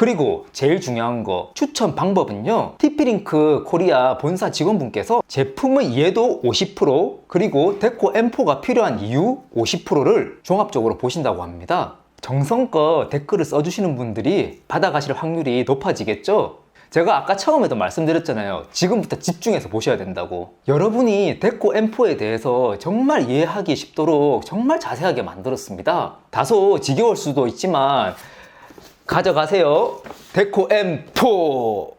그리고 제일 중요한 거 추천 방법은요 TP링크 코리아 본사 직원분께서 제품의 이해도 50% 그리고 데코 M4가 필요한 이유 50%를 종합적으로 보신다고 합니다 정성껏 댓글을 써주시는 분들이 받아가실 확률이 높아지겠죠 제가 아까 처음에도 말씀드렸잖아요. 지금부터 집중해서 보셔야 된다고. 여러분이 데코 M4에 대해서 정말 이해하기 쉽도록 정말 자세하게 만들었습니다. 다소 지겨울 수도 있지만 가져가세요. 데코 M4.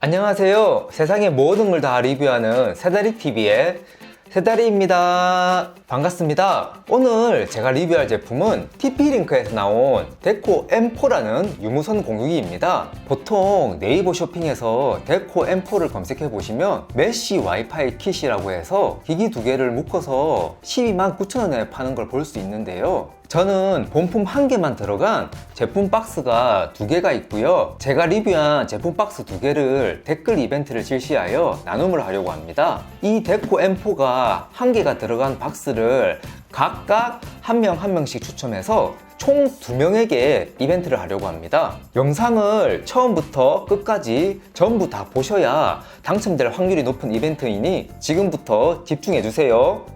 안녕하세요. 세상의 모든 걸 다 리뷰하는 세다리TV의 세다리입니다. 반갑습니다. 오늘 제가 리뷰할 제품은 TP링크에서 나온 데코 M4라는 유무선 공유기입니다. 보통 네이버 쇼핑에서 데코 M4를 검색해 보시면 메쉬 와이파이 킷이라고 해서 기기 두 개를 묶어서 12만 9천 원에 파는 걸 볼 수 있는데요. 저는 본품 한 개만 들어간 제품 박스가 두 개가 있고요. 제가 리뷰한 제품 박스 두 개를 댓글 이벤트를 실시하여 나눔을 하려고 합니다. 이 데코 M4가 한 개가 들어간 박스를 각각 한 명한 명씩 추첨해서 총 두 명에게 이벤트를 하려고 합니다. 영상을 처음부터 끝까지 전부 다 보셔야 당첨될 확률이 높은 이벤트이니 지금부터 집중해 주세요.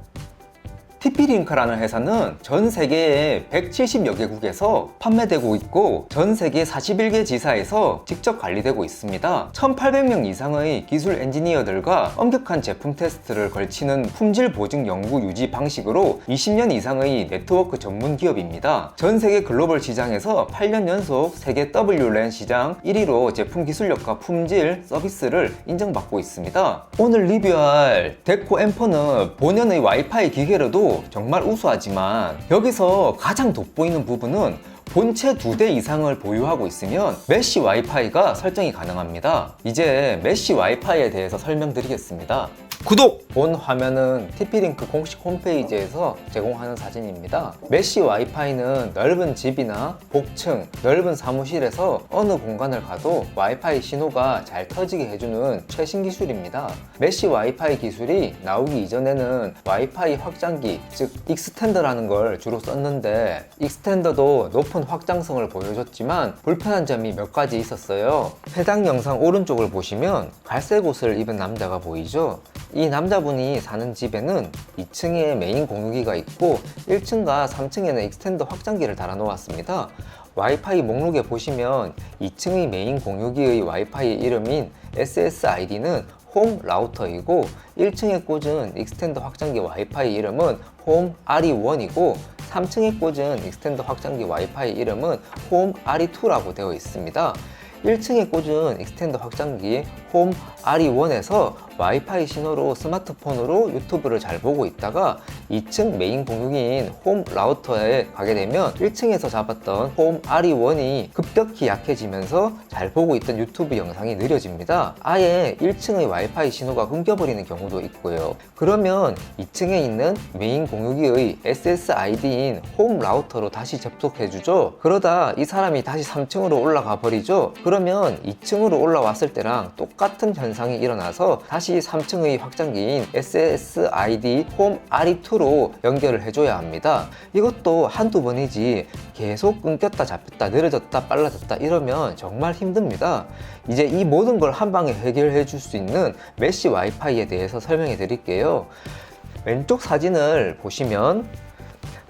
TP링크라는 회사는 전 세계의 170여 개국에서 판매되고 있고 전 세계 41개 지사에서 직접 관리되고 있습니다. 1800명 이상의 기술 엔지니어들과 엄격한 제품 테스트를 걸치는 품질 보증 연구 유지 방식으로 20년 이상의 네트워크 전문 기업입니다. 전 세계 글로벌 시장에서 8년 연속 세계 WLAN 시장 1위로 제품 기술력과 품질, 서비스를 인정받고 있습니다. 오늘 리뷰할 데코 M4는 본연의 와이파이 기계로도 정말 우수하지만 여기서 가장 돋보이는 부분은 본체 두 대 이상을 보유하고 있으면 메쉬 와이파이가 설정이 가능합니다. 이제 메쉬 와이파이에 대해서 설명드리겠습니다. 구독! 본 화면은 TP링크 공식 홈페이지에서 제공하는 사진입니다. 메쉬 와이파이는 넓은 집이나 복층, 넓은 사무실에서 어느 공간을 가도 와이파이 신호가 잘 터지게 해주는 최신 기술입니다. 메쉬 와이파이 기술이 나오기 이전에는 와이파이 확장기, 즉 익스텐더라는 걸 주로 썼는데 익스텐더도 높은 확장성을 보여줬지만 불편한 점이 몇 가지 있었어요. 해당 영상 오른쪽을 보시면 갈색 옷을 입은 남자가 보이죠? 이 남자분이 사는 집에는 2층에 메인 공유기가 있고 1층과 3층에는 익스텐더 확장기를 달아 놓았습니다. 와이파이 목록에 보시면 2층의 메인 공유기의 와이파이 이름인 SSID는 홈 라우터이고 1층에 꽂은 익스텐더 확장기 와이파이 이름은 홈 RE1이고 3층에 꽂은 익스텐더 확장기 와이파이 이름은 홈 RE2라고 되어 있습니다. 1층에 꽂은 익스텐더 확장기 홈 RE1에서 와이파이 신호로 스마트폰으로 유튜브를 잘 보고 있다가 2층 메인 공유기인 홈 라우터에 가게 되면 1층에서 잡았던 홈 RE1이 급격히 약해지면서 잘 보고 있던 유튜브 영상이 느려집니다. 아예 1층의 와이파이 신호가 끊겨버리는 경우도 있고요. 그러면 2층에 있는 메인 공유기의 SSID인 홈 라우터로 다시 접속해주죠. 그러다 이 사람이 다시 3층으로 올라가 버리죠. 그러면 2층으로 올라왔을 때랑 똑같은 현상 이 일어나서 다시 3층의 확장기인 SSID 홈 RE2로 연결을 해줘야 합니다. 이것도 한두 번이지 계속 끊겼다 잡혔다 느려졌다 빨라졌다 이러면 정말 힘듭니다. 이제 이 모든 걸 한 방에 해결해 줄 수 있는 메쉬 와이파이에 대해서 설명해 드릴게요. 왼쪽 사진을 보시면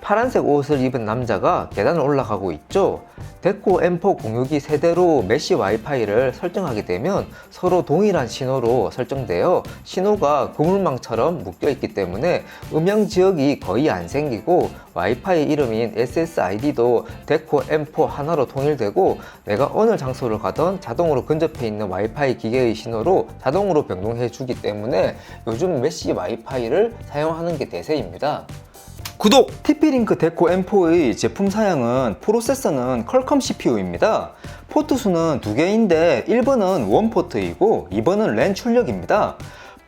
파란색 옷을 입은 남자가 계단을 올라가고 있죠. 데코 M4 공유기 세대로 메쉬 와이파이를 설정하게 되면 서로 동일한 신호로 설정되어 신호가 그물망처럼 묶여 있기 때문에 음영 지역이 거의 안 생기고 와이파이 이름인 SSID도 데코 M4 하나로 통일되고 내가 어느 장소를 가던 자동으로 근접해 있는 와이파이 기계의 신호로 자동으로 변동해 주기 때문에 요즘 메쉬 와이파이를 사용하는 게 대세입니다. 구독! TP링크 데코 M4의 제품 사양은 프로세서는 퀄컴 CPU입니다. 포트 수는 두 개인데 1번은 원 포트이고 2번은 랜 출력입니다.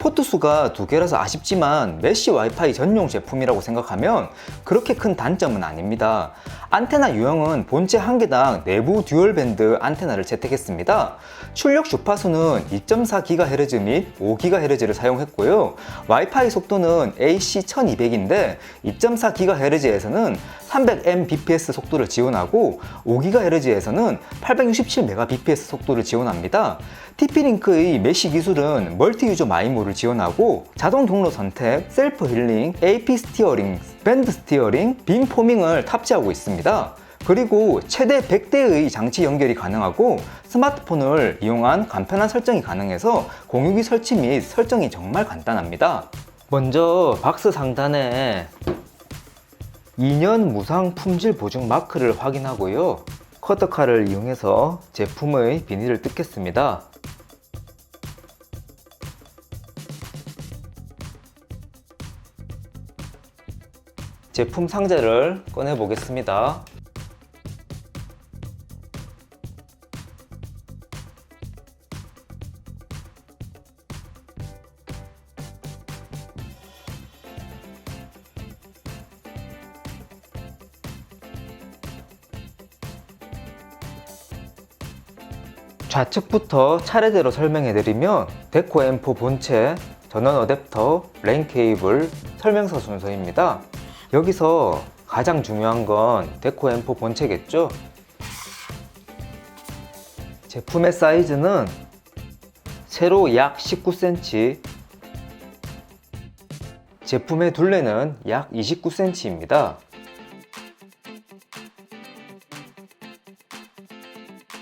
포트 수가 두 개라서 아쉽지만 메쉬 와이파이 전용 제품이라고 생각하면 그렇게 큰 단점은 아닙니다. 안테나 유형은 본체 한 개당 내부 듀얼 밴드 안테나를 채택했습니다. 출력 주파수는 2.4GHz 및 5GHz를 사용했고요. 와이파이 속도는 AC 1200인데 2.4GHz에서는 300Mbps 속도를 지원하고 5GHz에서는 867Mbps 속도를 지원합니다. TP-링크의 메쉬 기술은 멀티 유저 마이모를 지원하고 자동 경로 선택, 셀프 힐링, AP 스티어링, 밴드 스티어링, 빔 포밍을 탑재하고 있습니다. 그리고 최대 100대의 장치 연결이 가능하고 스마트폰을 이용한 간편한 설정이 가능해서 공유기 설치 및 설정이 정말 간단합니다. 먼저 박스 상단에 2년 무상 품질 보증 마크를 확인하고요. 커터칼을 이용해서 제품의 비닐을 뜯겠습니다. 제품 상자를 꺼내 보겠습니다. 좌측부터 차례대로 설명해 드리면 데코 M4 본체, 전원 어댑터, 랜 케이블, 설명서 순서입니다. 여기서 가장 중요한 건 데코 M4 본체겠죠? 제품의 사이즈는 세로 약 19cm, 제품의 둘레는 약 29cm입니다.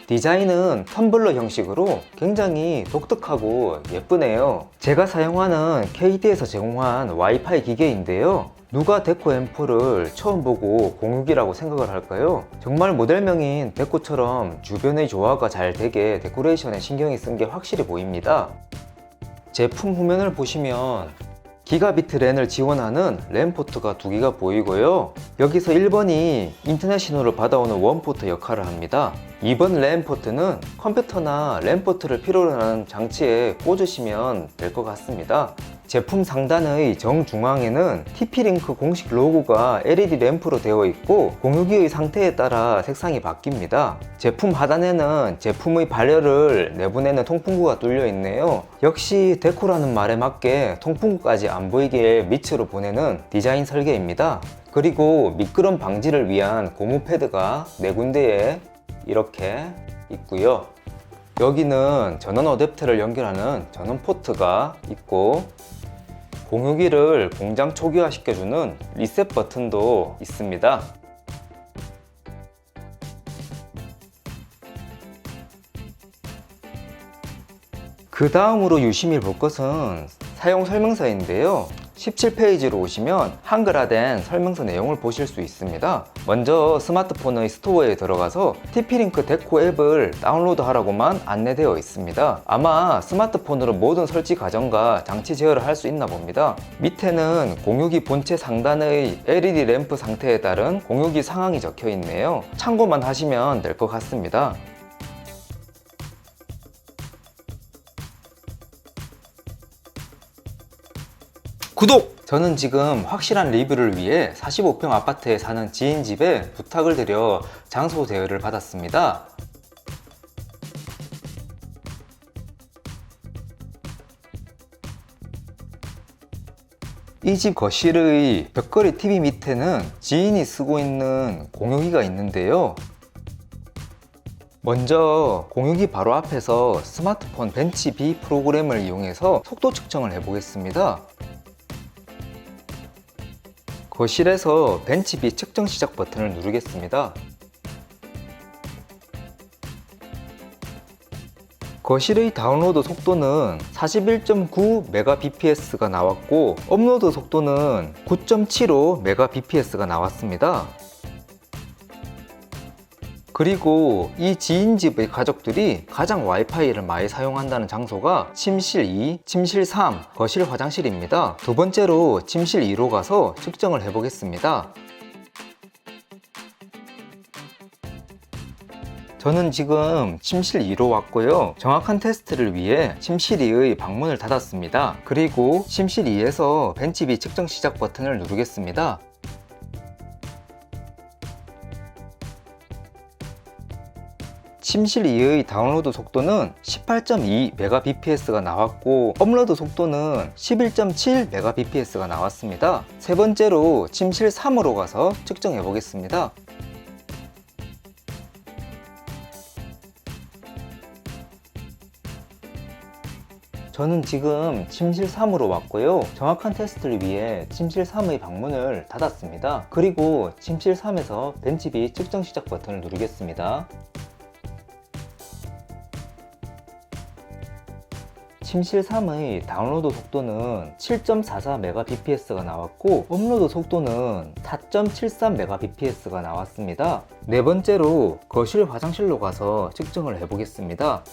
디자인은 텀블러 형식으로 굉장히 독특하고 예쁘네요. 제가 사용하는 KD에서 제공한 와이파이 기계인데요. 누가 데코 M4를 처음 보고 공유기라고 생각을 할까요? 정말 모델명인 데코처럼 주변의 조화가 잘 되게 데코레이션에 신경이 쓴 게 확실히 보입니다. 제품 후면을 보시면 기가비트 랜을 지원하는 랜 포트가 두 개가 보이고요. 여기서 1번이 인터넷 신호를 받아오는 원 포트 역할을 합니다. 2번 랜 포트는 컴퓨터나 랜 포트를 필요로 하는 장치에 꽂으시면 될 것 같습니다. 제품 상단의 정중앙에는 TP-링크 공식 로고가 LED 램프로 되어 있고 공유기의 상태에 따라 색상이 바뀝니다. 제품 하단에는 제품의 발열을 내보내는 통풍구가 뚫려 있네요. 역시 데코라는 말에 맞게 통풍구까지 안 보이게 밑으로 보내는 디자인 설계입니다. 그리고 미끄럼 방지를 위한 고무 패드가 네 군데에 이렇게 있고요. 여기는 전원 어댑터를 연결하는 전원 포트가 있고 공유기를 공장 초기화 시켜주는 리셋 버튼도 있습니다. 그 다음으로 유심히 볼 것은 사용 설명서인데요. 17페이지로 오시면 한글화된 설명서 내용을 보실 수 있습니다. 먼저 스마트폰의 스토어에 들어가서 TP-링크 데코 앱을 다운로드 하라고만 안내되어 있습니다. 아마 스마트폰으로 모든 설치 과정과 장치 제어를 할 수 있나 봅니다. 밑에는 공유기 본체 상단의 LED 램프 상태에 따른 공유기 상황이 적혀 있네요. 참고만 하시면 될 것 같습니다. 구독! 저는 지금 확실한 리뷰를 위해 45평 아파트에 사는 지인 집에 부탁을 드려 장소 대여를 받았습니다. 이 집 거실의 벽걸이 TV 밑에는 지인이 쓰고 있는 공유기가 있는데요. 먼저 공유기 바로 앞에서 스마트폰 벤치 B 프로그램을 이용해서 속도 측정을 해보겠습니다. 거실에서 벤치 B 측정 시작 버튼을 누르겠습니다. 거실의 다운로드 속도는 41.9Mbps가 나왔고 업로드 속도는 9.75Mbps가 나왔습니다. 그리고 이 지인 집의 가족들이 가장 와이파이를 많이 사용한다는 장소가 침실 2, 침실 3, 거실 화장실입니다. 두 번째로 침실 2로 가서 측정을 해보겠습니다. 저는 지금 침실 2로 왔고요. 정확한 테스트를 위해 침실 2의 방문을 닫았습니다. 그리고 침실 2에서 벤치비 측정 시작 버튼을 누르겠습니다. 침실 2의 다운로드 속도는 18.2Mbps가 나왔고 업로드 속도는 11.7Mbps가 나왔습니다. 세 번째로 침실 3으로 가서 측정해 보겠습니다. 저는 지금 침실 3으로 왔고요. 정확한 테스트를 위해 침실 3의 방문을 닫았습니다. 그리고 침실 3에서 벤치비 측정 시작 버튼을 누르겠습니다. 침실 3의 다운로드 속도는 7.44Mbps가 나왔고 업로드 속도는 4.73Mbps가 나왔습니다. 네 번째로 거실 화장실로 가서 측정을 해보겠습니다.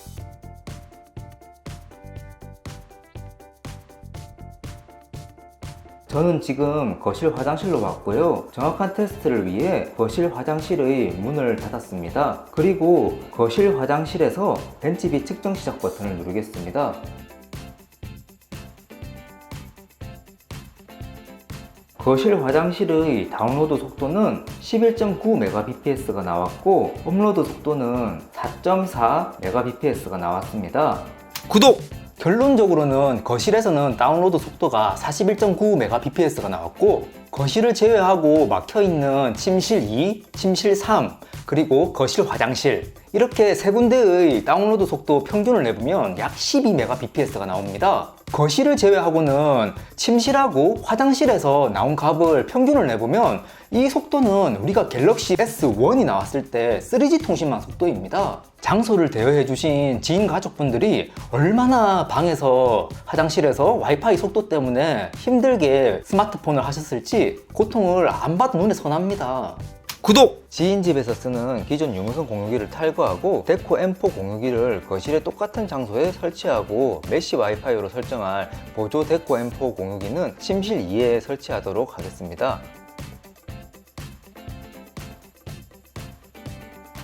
저는 지금 거실 화장실로 왔고요. 정확한 테스트를 위해 거실 화장실의 문을 닫았습니다. 그리고 거실 화장실에서 벤치비 측정 시작 버튼을 누르겠습니다. 거실 화장실의 다운로드 속도는 11.9Mbps가 나왔고 업로드 속도는 4.4Mbps가 나왔습니다. 구독! 결론적으로는 거실에서는 다운로드 속도가 41.9Mbps가 나왔고 거실을 제외하고 막혀있는 침실 2, 침실 3, 그리고 거실 화장실 이렇게 세 군데의 다운로드 속도 평균을 내보면 약 12Mbps가 나옵니다. 거실을 제외하고는 침실하고 화장실에서 나온 값을 평균을 내보면 이 속도는 우리가 갤럭시 S1이 나왔을 때 3G 통신망 속도입니다. 장소를 대여해 주신 지인 가족분들이 얼마나 방에서 화장실에서 와이파이 속도 때문에 힘들게 스마트폰을 하셨을지 고통을 안 봐도 눈에 선합니다. 구독! 지인 집에서 쓰는 기존 유무선 공유기를 탈거하고 데코 M4 공유기를 거실에 똑같은 장소에 설치하고 메시 와이파이로 설정할 보조 데코 M4 공유기는 침실 2에 설치하도록 하겠습니다.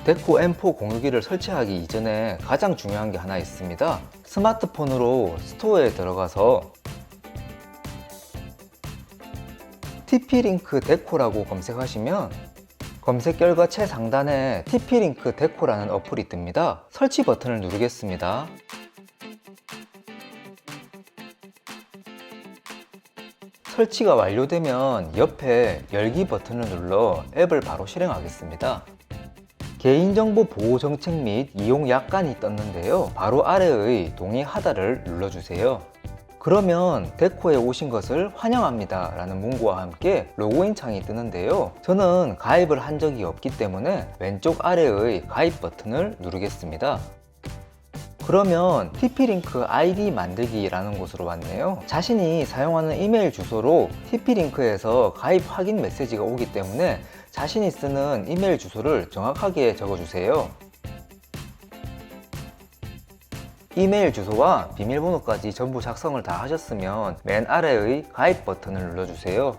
데코 M4 공유기를 설치하기 이전에 가장 중요한 게 하나 있습니다. 스마트폰으로 스토어에 들어가서 TP-링크 데코라고 검색하시면 검색 결과 최상단에 TP-링크 데코라는 어플이 뜹니다. 설치 버튼을 누르겠습니다. 설치가 완료되면 옆에 열기 버튼을 눌러 앱을 바로 실행하겠습니다. 개인정보 보호 정책 및 이용 약관이 떴는데요. 바로 아래의 동의하다를 눌러주세요. 그러면 데코에 오신 것을 환영합니다 라는 문구와 함께 로그인 창이 뜨는데요. 저는 가입을 한 적이 없기 때문에 왼쪽 아래의 가입 버튼을 누르겠습니다. 그러면 TP-링크 아이디 만들기라는 곳으로 왔네요. 자신이 사용하는 이메일 주소로 TP-링크에서 가입 확인 메시지가 오기 때문에 자신이 쓰는 이메일 주소를 정확하게 적어주세요 이메일 주소와 비밀번호까지 전부 작성을 다 하셨으면 맨 아래의 가입 버튼을 눌러주세요.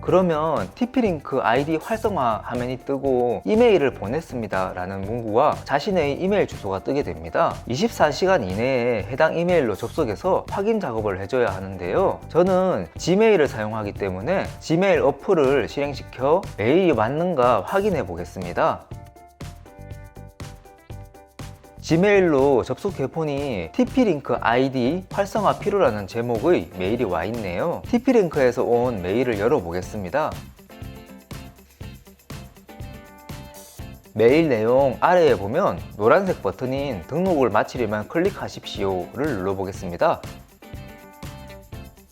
그러면 TP-링크 아이디 활성화 화면이 뜨고 이메일을 보냈습니다 라는 문구와 자신의 이메일 주소가 뜨게 됩니다. 24시간 이내에 해당 이메일로 접속해서 확인 작업을 해줘야 하는데요. 저는 지메일을 사용하기 때문에 지메일 어플을 실행시켜 메일이 맞는가 확인해 보겠습니다 지메일로 접속해보니 TP-링크 아이디 활성화 필요라는 제목의 메일이 와 있네요. TP-링크에서 온 메일을 열어보겠습니다. 메일 내용 아래에 보면 노란색 버튼인 등록을 마치려면 클릭하십시오를 눌러보겠습니다.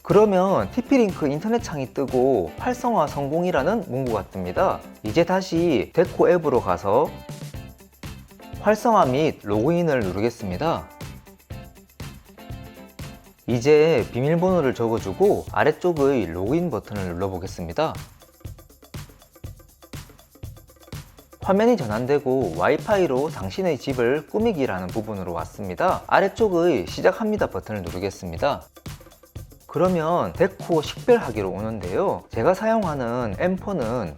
그러면 TP-링크 인터넷 창이 뜨고 활성화 성공이라는 문구가 뜹니다. 이제 다시 데코 앱으로 가서 활성화 및 로그인을 누르겠습니다. 이제 비밀번호를 적어주고 아래쪽의 로그인 버튼을 눌러보겠습니다. 화면이 전환되고 와이파이로 당신의 집을 꾸미기라는 부분으로 왔습니다. 아래쪽의 시작합니다 버튼을 누르겠습니다. 그러면 데코 식별하기로 오는데요. 제가 사용하는 M4는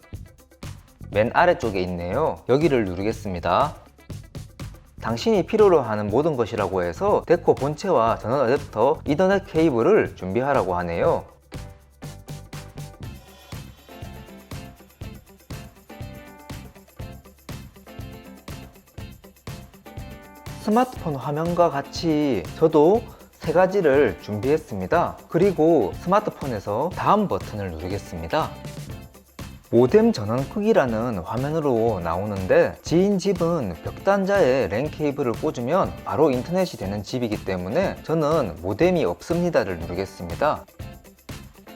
맨 아래쪽에 있네요. 여기를 누르겠습니다. 당신이 필요로 하는 모든 것이라고 해서 데코 본체와 전원 어댑터, 이더넷 케이블을 준비하라고 하네요. 스마트폰 화면과 같이 저도 세 가지를 준비했습니다. 그리고 스마트폰에서 다음 버튼을 누르겠습니다. 모뎀 전원 크기라는 화면으로 나오는데 지인 집은 벽단자에 랜 케이블을 꽂으면 바로 인터넷이 되는 집이기 때문에 저는 모뎀이 없습니다를 누르겠습니다.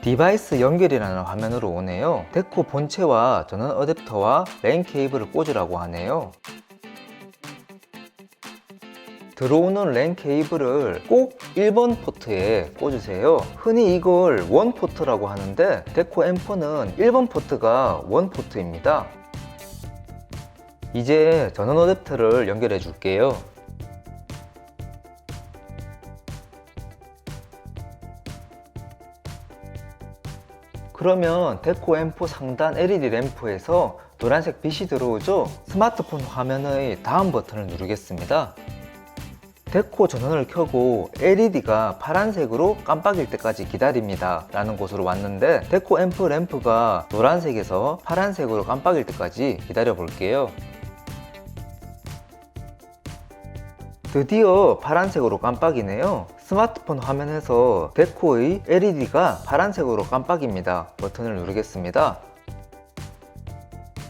디바이스 연결이라는 화면으로 오네요. 데코 본체와 전원 어댑터와 랜 케이블을 꽂으라고 하네요. 들어오는 랜 케이블을 꼭 1번 포트에 꽂으세요. 흔히 이걸 원 포트라고 하는데 데코 M4는 1번 포트가 원 포트입니다. 이제 전원 어댑터를 연결해 줄게요. 그러면 데코 M4 상단 LED 램프에서 노란색 빛이 들어오죠? 스마트폰 화면의 다음 버튼을 누르겠습니다. 데코 전원을 켜고 LED가 파란색으로 깜빡일 때까지 기다립니다. 라는 곳으로 왔는데 데코 앰프 램프가 노란색에서 파란색으로 깜빡일 때까지 기다려 볼게요. 드디어 파란색으로 깜빡이네요. 스마트폰 화면에서 데코의 LED가 파란색으로 깜빡입니다. 버튼을 누르겠습니다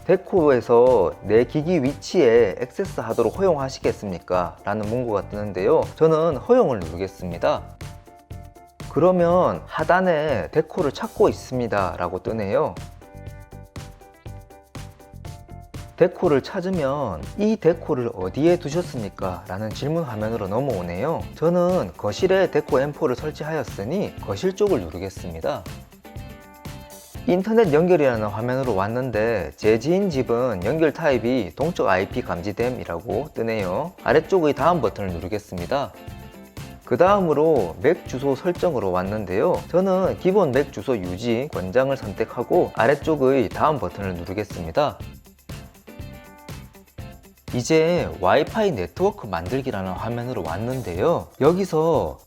데코에서 내 기기 위치에 액세스 하도록 허용하시겠습니까? 라는 문구가 뜨는데요. 저는 허용을 누르겠습니다. 그러면 하단에 데코를 찾고 있습니다. 라고 뜨네요. 데코를 찾으면 이 데코를 어디에 두셨습니까? 라는 질문 화면으로 넘어오네요. 저는 거실에 데코 M4를 설치하였으니 거실 쪽을 누르겠습니다. 인터넷 연결이라는 화면으로 왔는데 제 지인 집은 연결 타입이 동적 IP 감지됨이라고 뜨네요. 아래쪽의 다음 버튼을 누르겠습니다. 그 다음으로 맥 주소 설정으로 왔는데요. 저는 기본 맥 주소 유지 권장을 선택하고 아래쪽의 다음 버튼을 누르겠습니다. 이제 와이파이 네트워크 만들기라는 화면으로 왔는데요. 여기서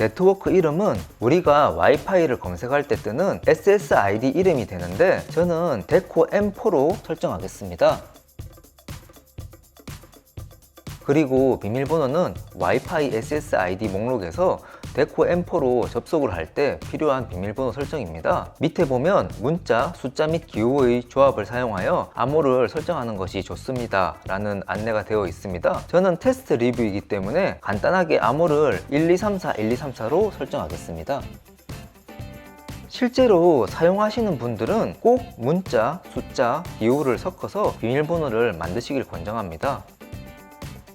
네트워크 이름은 우리가 와이파이를 검색할 때 뜨는 SSID 이름이 되는데 저는 데코 M4로 설정하겠습니다. 그리고 비밀번호는 와이파이 SSID 목록에서 데코 M4로 접속을 할 때 필요한 비밀번호 설정입니다. 밑에 보면 문자, 숫자 및 기호의 조합을 사용하여 암호를 설정하는 것이 좋습니다. 라는 안내가 되어 있습니다. 저는 테스트 리뷰이기 때문에 간단하게 암호를 1234, 1234로 설정하겠습니다. 실제로 사용하시는 분들은 꼭 문자, 숫자, 기호를 섞어서 비밀번호를 만드시길 권장합니다.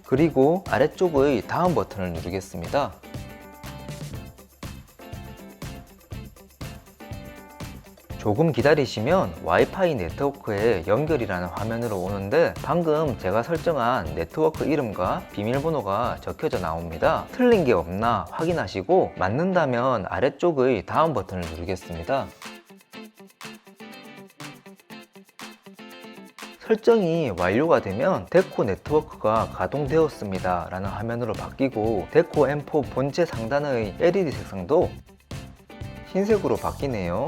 그리고 아래쪽의 다음 버튼을 누르겠습니다. 조금 기다리시면 와이파이 네트워크에 연결이라는 화면으로 오는데 방금 제가 설정한 네트워크 이름과 비밀번호가 적혀져 나옵니다. 틀린 게 없나 확인하시고 맞는다면 아래쪽의 다음 버튼을 누르겠습니다. 설정이 완료가 되면 데코 네트워크가 가동되었습니다 라는 화면으로 바뀌고 데코 M4 본체 상단의 LED 색상도 흰색으로 바뀌네요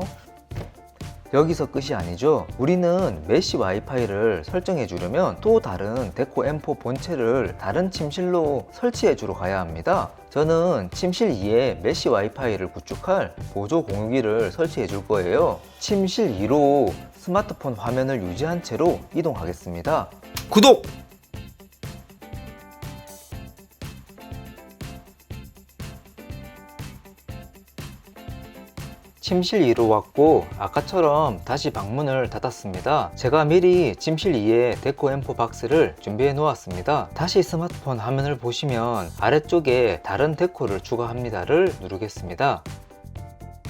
여기서 끝이 아니죠. 우리는 메시 와이파이를 설정해 주려면 또 다른 데코 M4 본체를 다른 침실로 설치해 주러 가야 합니다. 저는 침실 2에 메시 와이파이를 구축할 보조 공유기를 설치해 줄 거예요. 침실 2로 스마트폰 화면을 유지한 채로 이동하겠습니다. 구독! 침실 2로 왔고 아까처럼 다시 방문을 닫았습니다. 제가 미리 침실 2에 데코 M4 박스를 준비해 놓았습니다. 다시 스마트폰 화면을 보시면 아래쪽에 다른 데코를 추가합니다를 누르겠습니다.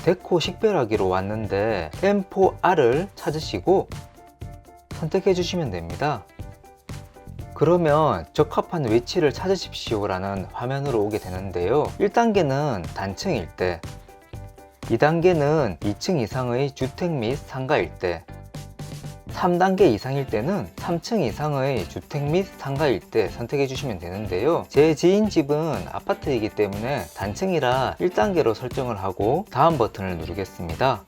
데코 식별하기로 왔는데 M4R을 찾으시고 선택해 주시면 됩니다. 그러면 적합한 위치를 찾으십시오 라는 화면으로 오게 되는데요. 1단계는 단층일 때 2단계는 2층 이상의 주택 및 상가일 때 3단계 이상일 때는 3층 이상의 주택 및 상가일 때 선택해 주시면 되는데요. 제 지인 집은 아파트이기 때문에 단층이라 1단계로 설정을 하고 다음 버튼을 누르겠습니다.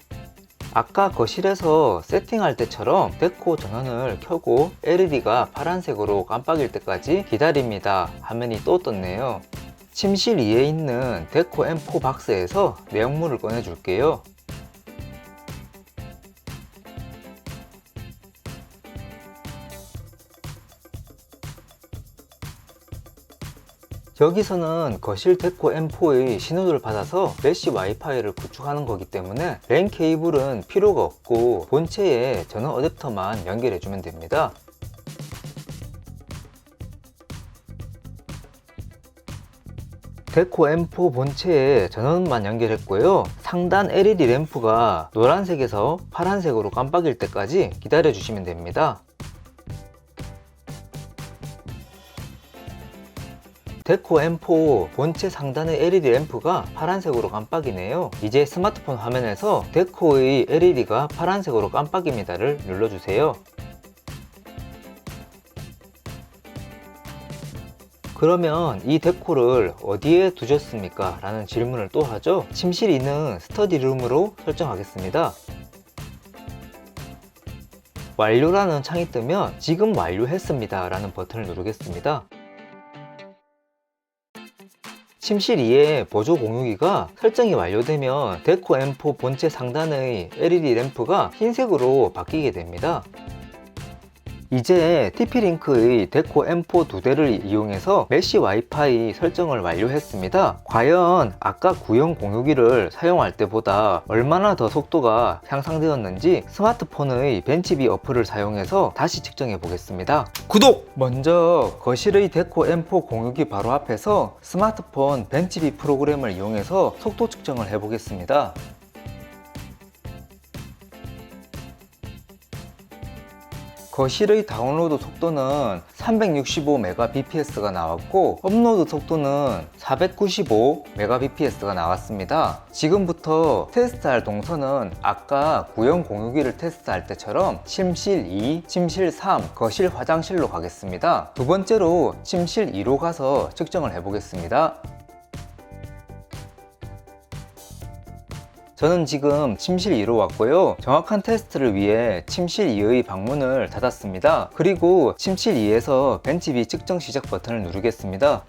아까 거실에서 세팅할 때처럼 데코 전원을 켜고 LED가 파란색으로 깜빡일 때까지 기다립니다. 화면이 또 떴네요. 침실 2에 있는 데코 M4 박스에서 내용물을 꺼내 줄게요. 여기서는 거실 데코 M4의 신호를 받아서 메쉬 와이파이를 구축하는 거기 때문에 랜 케이블은 필요가 없고 본체에 전원 어댑터만 연결해 주면 됩니다. 데코 M4 본체에 전원만 연결했고요. 상단 LED 램프가 노란색에서 파란색으로 깜빡일 때까지 기다려 주시면 됩니다. 데코 M4 본체 상단의 LED 램프가 파란색으로 깜빡이네요. 이제 스마트폰 화면에서 데코의 LED가 파란색으로 깜빡입니다를 눌러주세요. 그러면 이 데코를 어디에 두셨습니까? 라는 질문을 또 하죠. 침실 2는 스터디룸으로 설정하겠습니다. 완료라는 창이 뜨면 지금 완료했습니다 라는 버튼을 누르겠습니다. 침실 2의 보조 공유기가 설정이 완료되면 데코 M4 본체 상단의 LED 램프가 흰색으로 바뀌게 됩니다. 이제 TP-링크의 데코 M4 두 대를 이용해서 메쉬 와이파이 설정을 완료했습니다. 과연 아까 구형 공유기를 사용할 때보다 얼마나 더 속도가 향상되었는지 스마트폰의 벤치비 어플을 사용해서 다시 측정해 보겠습니다. 구독! 먼저 거실의 데코 M4 공유기 바로 앞에서 스마트폰 벤치비 프로그램을 이용해서 속도 측정을 해 보겠습니다. 거실의 다운로드 속도는 365Mbps가 나왔고 업로드 속도는 495Mbps가 나왔습니다. 지금부터 테스트할 동선은 아까 구형 공유기를 테스트할 때처럼 침실 2, 침실 3, 거실 화장실로 가겠습니다. 두 번째로 침실 2로 가서 측정을 해보겠습니다. 저는 지금 침실 2로 왔고요. 정확한 테스트를 위해 침실 2의 방문을 닫았습니다. 그리고 침실 2에서 벤치비 측정 시작 버튼을 누르겠습니다.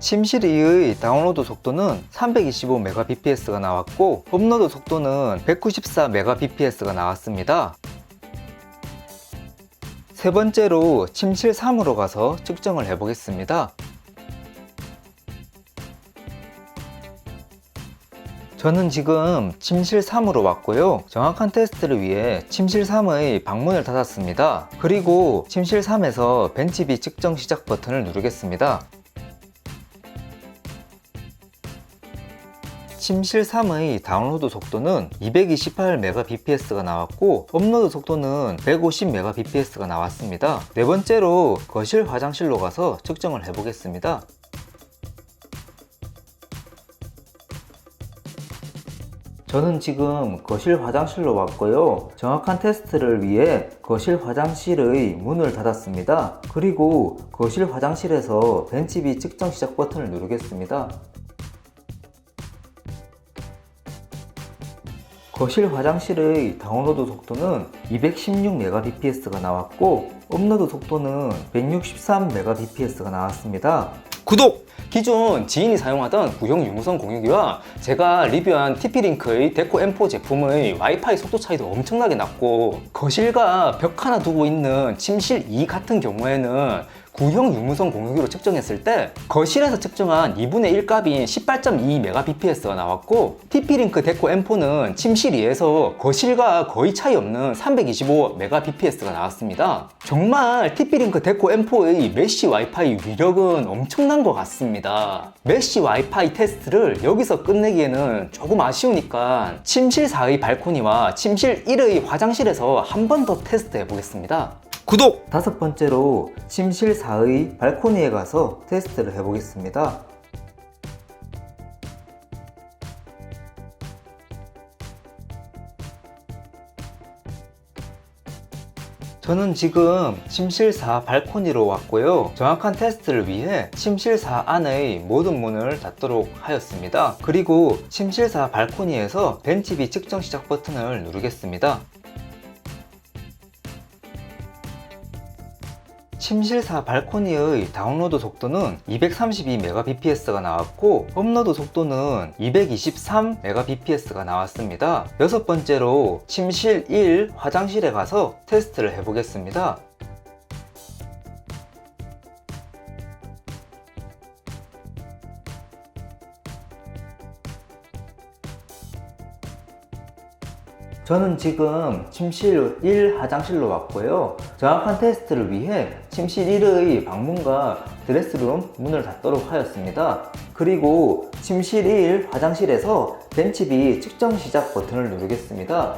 침실 2의 다운로드 속도는 325Mbps가 나왔고 업로드 속도는 194Mbps가 나왔습니다. 세 번째로 침실 3으로 가서 측정을 해보겠습니다. 저는 지금 침실 3으로 왔고요. 정확한 테스트를 위해 침실 3의 방문을 닫았습니다. 그리고 침실 3에서 벤치비 측정 시작 버튼을 누르겠습니다. 침실 3의 다운로드 속도는 228Mbps가 나왔고 업로드 속도는 150Mbps가 나왔습니다. 네 번째로 거실 화장실로 가서 측정을 해보겠습니다. 저는 지금 거실 화장실로 왔고요. 정확한 테스트를 위해 거실 화장실의 문을 닫았습니다. 그리고 거실 화장실에서 벤치비 측정 시작 버튼을 누르겠습니다. 거실 화장실의 다운로드 속도는 216Mbps가 나왔고 업로드 속도는 163Mbps가 나왔습니다. 구독! 기존 지인이 사용하던 구형 유무선 공유기와 제가 리뷰한 TP-링크의 데코 M4 제품의 와이파이 속도 차이도 엄청나게 났고 거실과 벽 하나 두고 있는 침실 2 같은 경우에는 구형 유무선 공유기로 측정했을 때 거실에서 측정한 2분의 1 값인 18.2Mbps가 나왔고 TP-링크 데코 M4는 침실 2에서 거실과 거의 차이 없는 325Mbps가 나왔습니다. 정말 TP-링크 데코 M4의 메쉬 와이파이 위력은 엄청난 것 같습니다. 메쉬 와이파이 테스트를 여기서 끝내기에는 조금 아쉬우니까 침실 4의 발코니와 침실 1의 화장실에서 한 번 더 테스트 해 보겠습니다. 구독! 다섯 번째로 침실 4의 발코니에 가서 테스트를 해보겠습니다. 저는 지금 침실 4 발코니로 왔고요 정확한 테스트를 위해 침실 4 안의 모든 문을 닫도록 하였습니다 그리고 침실 4 발코니에서 벤티비 측정 시작 버튼을 누르겠습니다 침실사 발코니의 다운로드 속도는 232Mbps가 나왔고 업로드 속도는 223Mbps가 나왔습니다. 여섯 번째로 침실 1 화장실에 가서 테스트를 해보겠습니다. 저는 지금 침실 1 화장실로 왔고요. 정확한 테스트를 위해 침실 1의 방문과 드레스룸 문을 닫도록 하였습니다. 그리고 침실 1 화장실에서 벤치비 측정 시작 버튼을 누르겠습니다.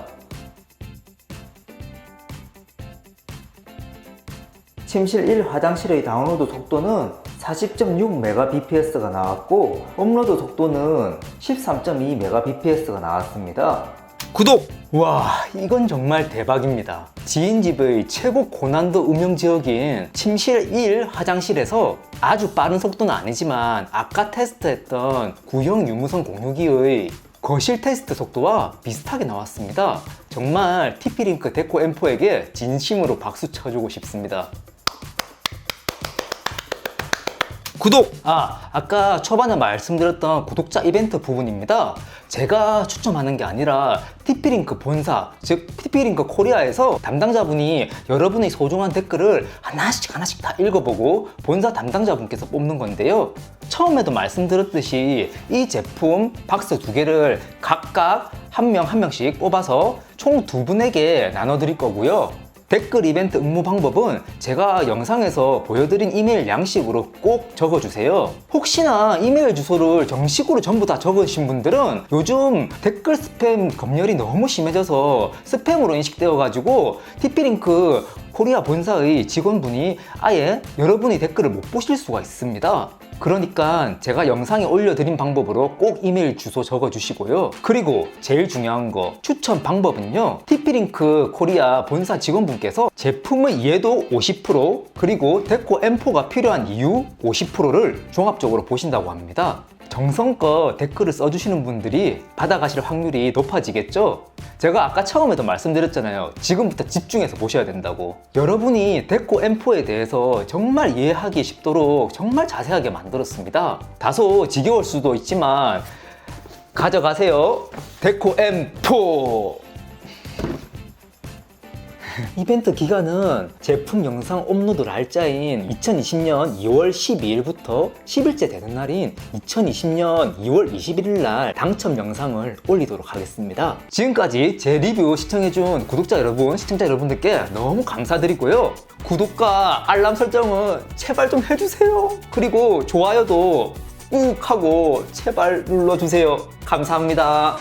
침실 1 화장실의 다운로드 속도는 40.6Mbps가 나왔고 업로드 속도는 13.2Mbps가 나왔습니다. 구독! 와 이건 정말 대박입니다. 지인 집의 최고 고난도 음영 지역인 침실 1 화장실에서 아주 빠른 속도는 아니지만 아까 테스트했던 구형 유무선 공유기의 거실 테스트 속도와 비슷하게 나왔습니다. 정말 TP링크 데코 M4에게 진심으로 박수 쳐주고 싶습니다. 구독! 아, 아까 초반에 말씀드렸던 구독자 이벤트 부분입니다. 제가 추첨하는 게 아니라 TP링크 본사, 즉 TP링크 코리아에서 담당자분이 여러분의 소중한 댓글을 하나씩 하나씩 다 읽어보고 본사 담당자분께서 뽑는 건데요. 처음에도 말씀드렸듯이 이 제품 박스 두 개를 각각 한 명한 명씩 뽑아서 총 두 분에게 나눠드릴 거고요. 댓글 이벤트 응모 방법은 제가 영상에서 보여드린 이메일 양식으로 꼭 적어주세요. 혹시나 이메일 주소를 정식으로 전부 다 적으신 분들은 요즘 댓글 스팸 검열이 너무 심해져서 스팸으로 인식되어가지고 TP링크 코리아 본사의 직원분이 아예 여러분의 댓글을 못 보실 수가 있습니다. 그러니까 제가 영상에 올려드린 방법으로 꼭 이메일 주소 적어주시고요. 그리고 제일 중요한 거 추천 방법은요. TP링크 코리아 본사 직원분께서 제품의 이해도 50% 그리고 데코 M4가 필요한 이유 50%를 종합적으로 보신다고 합니다. 정성껏 댓글을 써주시는 분들이 받아가실 확률이 높아지겠죠? 제가 아까 처음에도 말씀드렸잖아요. 지금부터 집중해서 보셔야 된다고. 여러분이 데코 M4에 대해서 정말 이해하기 쉽도록 정말 자세하게 만들었습니다. 다소 지겨울 수도 있지만 가져가세요. 데코 M4! 이벤트 기간은 제품 영상 업로드 날짜인 2020년 2월 12일부터 10일째 되는 날인 2020년 2월 21일 날 당첨 영상을 올리도록 하겠습니다. 지금까지 제 리뷰 시청해준 구독자 여러분, 시청자 여러분들께 너무 감사드리고요. 구독과 알람 설정은 제발 좀 해주세요. 그리고 좋아요도 꾹 하고 제발 눌러주세요. 감사합니다.